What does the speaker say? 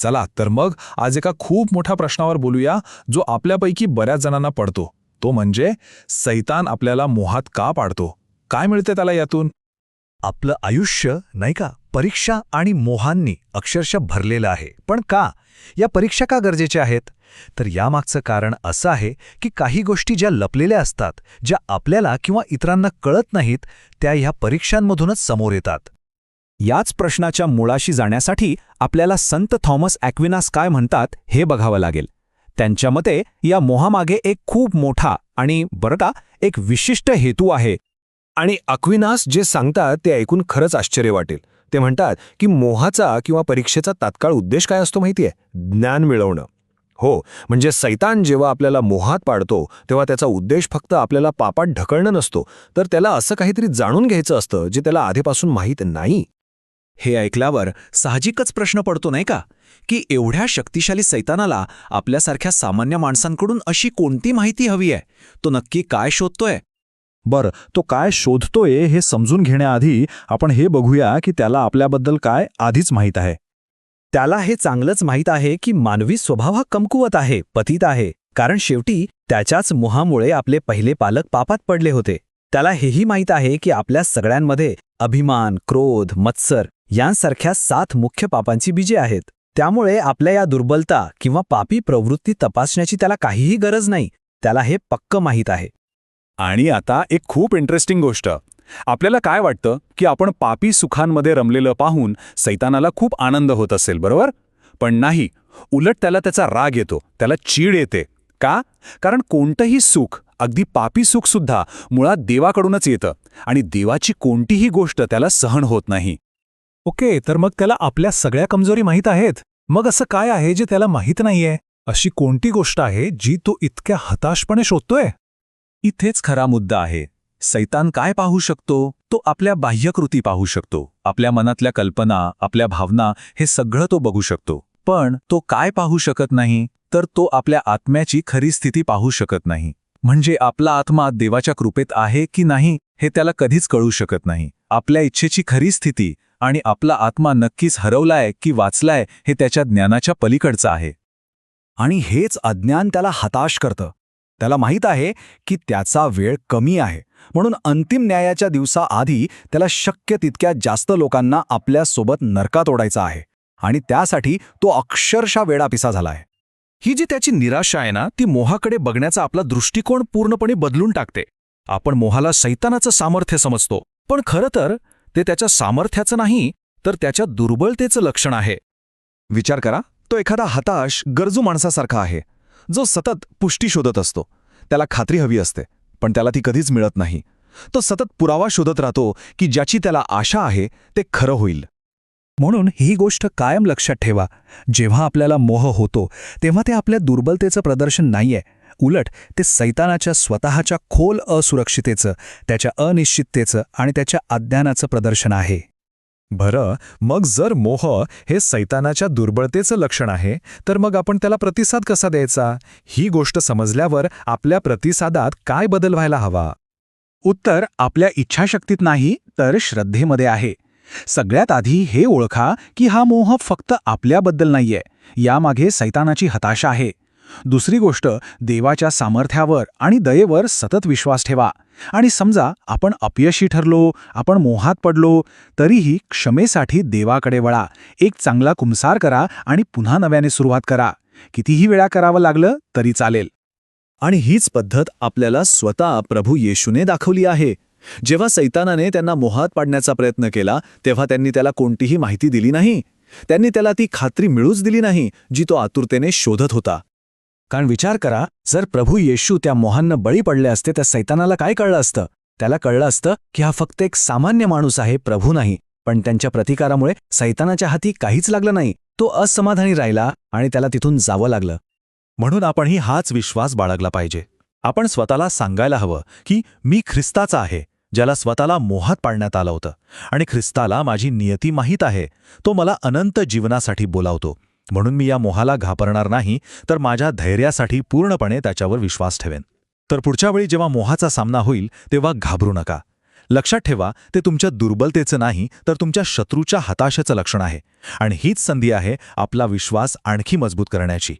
चला तर मग आज एका खूप मोठ्या प्रश्नावर बोलूया जो आपल्यापैकी बऱ्याच जणांना पडतो. तो म्हणजे सैतान आपल्याला मोहात का पाडतो? काय मिळते त्याला यातून? आपलं आयुष्य नाही का परीक्षा आणि मोहांनी अक्षरशः भरलेलं आहे. पण का? या परीक्षा का गरजेच्या आहेत? तर यामागचं कारण असं आहे की काही गोष्टी ज्या लपलेल्या असतात ज्या आपल्याला किंवा इतरांना कळत नाहीत त्या ह्या परीक्षांमधूनच समोर येतात. याच प्रश्नाच्या मुळाशी जाण्यासाठी आपल्याला संत थॉमस ॲक्विनास काय म्हणतात हे बघावं लागेल. त्यांच्या मते या मोहामागे एक खूप मोठा आणि बरं का एक विशिष्ट हेतू आहे. आणि अक्विनास जे सांगतात ते ऐकून खरंच आश्चर्य वाटेल. ते म्हणतात की मोहाचा किंवा परीक्षेचा तात्काळ उद्देश काय असतो माहितीये ज्ञान मिळवणं. हो म्हणजे सैतान जेव्हा आपल्याला मोहात पाडतो तेव्हा त्याचा उद्देश फक्त आपल्याला पापात ढकलणं नसतो. तर त्याला असं काहीतरी जाणून घ्यायचं असतं जे त्याला आधीपासून माहीत नाही. हे ऐकल्यावर साहजिकच प्रश्न पडतो नाही का? की एवढ्या शक्तिशाली सैतानाला आपल्यासारख्या सामान्य माणसांकडून अशी कोणती माहिती हवी आहे? तो नक्की काय शोधतोय? बरं तो काय शोधतोय हे समजून घेण्याआधी आपण हे बघूया की त्याला आपल्याबद्दल काय आधीच माहीत आहे. त्याला हे चांगलंच माहीत आहे की मानवी स्वभाव हा कमकुवत आहे पतित आहे. कारण शेवटी त्याच्याच मोहामुळे आपले पहिले पालक पापात पडले होते. त्याला हेही माहीत आहे की आपल्या सगळ्यांमध्ये अभिमान क्रोध मत्सर यांसारख्या सात मुख्य पापांची बीजे आहेत. त्यामुळे आपल्या या दुर्बलता किंवा पापी प्रवृत्ती तपासण्याची त्याला काहीही गरज नाही. त्याला हे पक्क माहीत आहे. आणि आता एक खूप इंटरेस्टिंग गोष्ट. आपल्याला काय वाटतं की आपण पापी सुखांमध्ये रमलेलं पाहून सैतानाला खूप आनंद होत असेल बरोबर? पण नाही. उलट त्याला त्याचा राग येतो. त्याला चीड येते. का? कारण कोणतंही सुख अगदी पापी सुखसुद्धा मुळात देवाकडूनच येतं. आणि देवाची कोणतीही गोष्ट त्याला सहन होत नाही. ओके तर मग त्याला आपल्या सगळ्या कमजोरी माहीत आहेत? मग असं काय आहे जे त्याला माहीत नाहीये? अशी कोणती गोष्ट आहे जी तो इतक्या हताशपणे शोधतोय? इथेच खरा मुद्दा आहे. सैतान काय पाहू शकतो? तो आपल्या बाह्यकृती पाहू शकतो. आपल्या मनातल्या कल्पना आपल्या भावना हे सगळं तो बघू शकतो. पण तो काय पाहू शकत नाही? तर तो आपल्या आत्म्याची खरी स्थिती पाहू शकत नाही. म्हणजे आपला आत्मा देवाच्या कृपेत आहे की नाही हे त्याला कधीच कळू शकत नाही. आपल्या इच्छेची खरी स्थिती आणि आपला आत्मा नक्कीच हरवलाय की वाचलाय हे त्याच्या ज्ञानाच्या पलीकडचं आहे. आणि हेच अज्ञान त्याला हताश करतं. त्याला माहीत आहे की त्याचा वेळ कमी आहे. म्हणून अंतिम न्यायाच्या दिवसाआधी त्याला शक्य तितक्या जास्त लोकांना आपल्यासोबत नरकात ओढायचा आहे. आणि त्यासाठी तो अक्षरशः वेडापिसा झाला आहे ही जी त्याची निराशा आहे ना ती मोहाकडे बघण्याचा आपला दृष्टिकोन पूर्णपणे बदलून टाकते. आपण मोहाला सैतानाचं सामर्थ्य समजतो. पण खरं तर ते त्याच्या सामर्थ्याचं नाही तर त्याच्या दुर्बलतेचं लक्षण आहे. विचार करा तो एखादा हताश गरजू माणसासारखा आहे जो सतत पुष्टी शोधत असतो. त्याला खात्री हवी असते पण त्याला ती कधीच मिळत नाही. तो सतत पुरावा शोधत राहतो की ज्याची त्याला आशा आहे ते खरं होईल. म्हणून ही गोष्ट कायम लक्षात ठेवा. जेव्हा आपल्याला मोह होतो तेव्हा ते आपल्या दुर्बलतेचं प्रदर्शन नाहीये. उलट ते सैतानाच्या स्वतःच्या खोल असुरक्षितेचं त्याच्या अनिश्चिततेचं आणि त्याच्या अज्ञानाचं प्रदर्शन आहे. बरं मग जर मोह हे सैतानाच्या दुर्बळतेचं लक्षण आहे तर मग आपण त्याला प्रतिसाद कसा द्यायचा? ही गोष्ट समजल्यावर आपल्या प्रतिसादात काय बदल व्हायला हवा? उत्तर आपल्या इच्छाशक्तीत नाही तर श्रद्धेमध्ये आहे. सगळ्यात आधी हे ओळखा की हा मोह फक्त आपल्याबद्दल नाहीये यामागे सैतानाची हताशा आहे. दुसरी गोष्ट देवाच्या सामर्थ्यावर आणि दयेवर सतत विश्वास ठेवा. आणि समजा आपण अपयशी ठरलो आपण मोहात पडलो तरीही क्षमेसाठी देवाकडे वळा. एक चांगला कुंसार करा आणि पुन्हा नव्याने सुरुवात करा. कितीही वेळा करावं लागलं तरी चालेल. आणि हीच पद्धत आपल्याला स्वतः प्रभू येशूने दाखवली आहे. जेव्हा सैतानाने त्यांना मोहात पाडण्याचा प्रयत्न केला तेव्हा त्यांनी त्याला कोणतीही माहिती दिली नाही. त्यांनी त्याला ती खात्री मिळूच दिली नाही जी तो आतुरतेने शोधत होता. कारण विचार करा जर प्रभू येशू त्या मोहांना बळी पडले असते तर सैतानाला काय कळलं असतं? त्याला कळलं असतं की हा फक्त एक सामान्य माणूस आहे प्रभू नाही. पण त्यांच्या प्रतिकारामुळे सैतानाच्या हाती काहीच लागलं नाही. तो असमाधानी राहिला आणि त्याला तिथून जावं लागलं. म्हणून आपणही हाच विश्वास बाळगला पाहिजे. आपण स्वतःला सांगायला हवं की मी ख्रिस्ताचा आहे ज्याला स्वतःला मोहात पाडण्यात आलं होतं. आणि ख्रिस्ताला माझी नियती माहीत आहे. तो मला अनंत जीवनासाठी बोलावतो. म्हणून मी या मोहाला घाबरणार नाही तर माझ्या धैर्यासाठी पूर्णपणे त्याच्यावर विश्वास ठेवेन. तर पुढच्या वेळी जेव्हा मोहाचा सामना होईल तेव्हा घाबरू नका. लक्षात ठेवा ते तुमच्या दुर्बलतेचं नाही तर तुमच्या शत्रूच्या हताशेचं लक्षण आहे. आणि हीच संधी आहे आपला विश्वास आणखी मजबूत करण्याची.